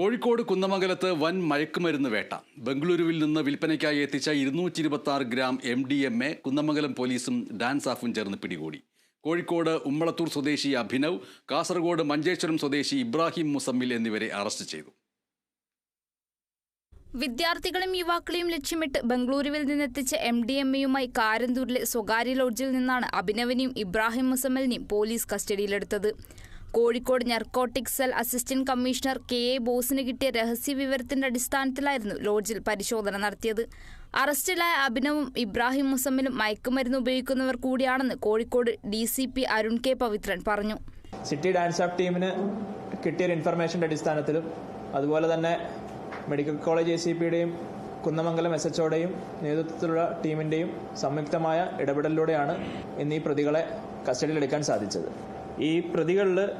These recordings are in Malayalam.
കോഴിക്കോട് കുന്നമംഗലത്ത് വൻ മയക്കുമരുന്ന് വേട്ട. ബംഗളൂരുവിൽ നിന്ന് വിൽപ്പനയ്ക്കായി എത്തിച്ച ഇരുന്നൂറ്റി ഇരുപത്തി ആറ് gram M D M A Kunnamangalam പോലീസും ഡാൻസ് ആഫും ചേർന്ന് പിടികൂടി. കോഴിക്കോട് ഉമ്മളത്തൂർ സ്വദേശി അഭിനവ് കാസർഗോഡ് മഞ്ചേശ്വരം സ്വദേശി ഇബ്രാഹിം മുസമ്മിൽ എന്നിവരെ അറസ്റ്റ് ചെയ്തു. വിദ്യാർത്ഥികളും യുവാക്കളെയും ലക്ഷ്യമിട്ട് ബംഗളൂരുവിൽ നിന്നെത്തിച്ച എം ഡി എം എയുമായി കാരന്തൂരിലെ സ്വകാര്യ ലോഡ്ജിൽ നിന്നാണ് അഭിനവിനെയും ഇബ്രാഹിം മുസമ്മലിനെയും പോലീസ് കസ്റ്റഡിയിലെടുത്തത്. Kozhikode narcotic cell assistant commissioner K A ബോസിന് കിട്ടിയ രഹസ്യ വിവരത്തിന്റെ അടിസ്ഥാനത്തിലായിരുന്നു ലോഡ്ജിൽ പരിശോധന നടത്തിയത്. അറസ്റ്റിലായ അഭിനവും ഇബ്രാഹിം മുസമ്മിലും മയക്കുമരുന്ന് ഉപയോഗിക്കുന്നവർ കൂടിയാണെന്ന് Kozhikode D C P Arun K Pavithran പറഞ്ഞു. സിറ്റി ഡാൻസ് ആപ്പ് ടീമിന് കിട്ടിയ ഇൻഫർമേഷന്റെ അടിസ്ഥാനത്തിലും അതുപോലെ തന്നെ മെഡിക്കൽ കോളേജ് എ സി പിയുടെയും കുന്നമംഗലം എസ് എച്ച്ഒയുടെയും നേതൃത്വത്തിലുള്ള ടീമിന്റെയും സംയുക്തമായ ഇടപെടലിലൂടെയാണ് ഇന്ന് പ്രതികളെ കസ്റ്റഡിയിലെടുക്കാൻ സാധിച്ചത്. ഈ പ്രതികളിൽ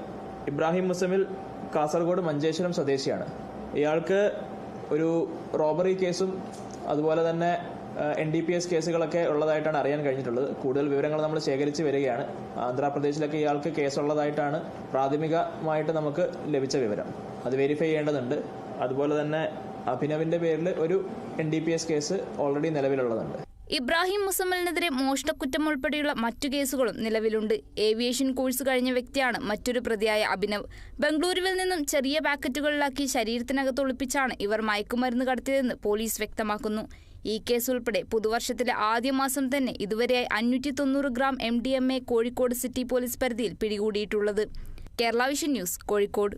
ഇബ്രാഹിം മുസമിൽ കാസർഗോഡ് മഞ്ചേശ്വരം സ്വദേശിയാണ്. ഇയാൾക്ക് ഒരു റോബറി കേസും അതുപോലെ തന്നെ എൻ ഡി പി എസ് കേസുകളൊക്കെ ഉള്ളതായിട്ടാണ് അറിയാൻ കഴിഞ്ഞിട്ടുള്ളത്. കൂടുതൽ വിവരങ്ങൾ നമ്മൾ ശേഖരിച്ച് വരികയാണ്. ആന്ധ്രാപ്രദേശിലൊക്കെ ഇയാൾക്ക് കേസുള്ളതായിട്ടാണ് പ്രാഥമികമായിട്ട് നമുക്ക് ലഭിച്ച വിവരം. അത് വെരിഫൈ ചെയ്യേണ്ടതുണ്ട്. അതുപോലെ തന്നെ അഭിനവിന്റെ പേരിൽ ഒരു N D P S case already നിലവിലുള്ളതുണ്ട്. Ibrahim മുസമ്മലിനെതിരെ മോഷണക്കുറ്റം ഉൾപ്പെടെയുള്ള മറ്റു കേസുകളും നിലവിലുണ്ട്. ഏവിയേഷൻ കോഴ്സ് കഴിഞ്ഞ വ്യക്തിയാണ് മറ്റൊരു പ്രതിയായ അഭിനവ്. ബംഗളൂരുവിൽ നിന്നും ചെറിയ പാക്കറ്റുകളിലാക്കി ശരീരത്തിനകത്ത് ഒളിപ്പിച്ചാണ് ഇവർ മയക്കുമരുന്ന് കടത്തിയതെന്ന് പോലീസ് വ്യക്തമാക്കുന്നു. ഈ കേസ് ഉൾപ്പെടെ പുതുവർഷത്തിലെ ആദ്യ മാസം തന്നെ ഇതുവരെയായി അഞ്ഞൂറ്റി തൊണ്ണൂറ് gram M D M A Kozhikode city police പരിധിയിൽ പിടികൂടിയിട്ടുള്ളത്. Kerala vision news Kozhikode.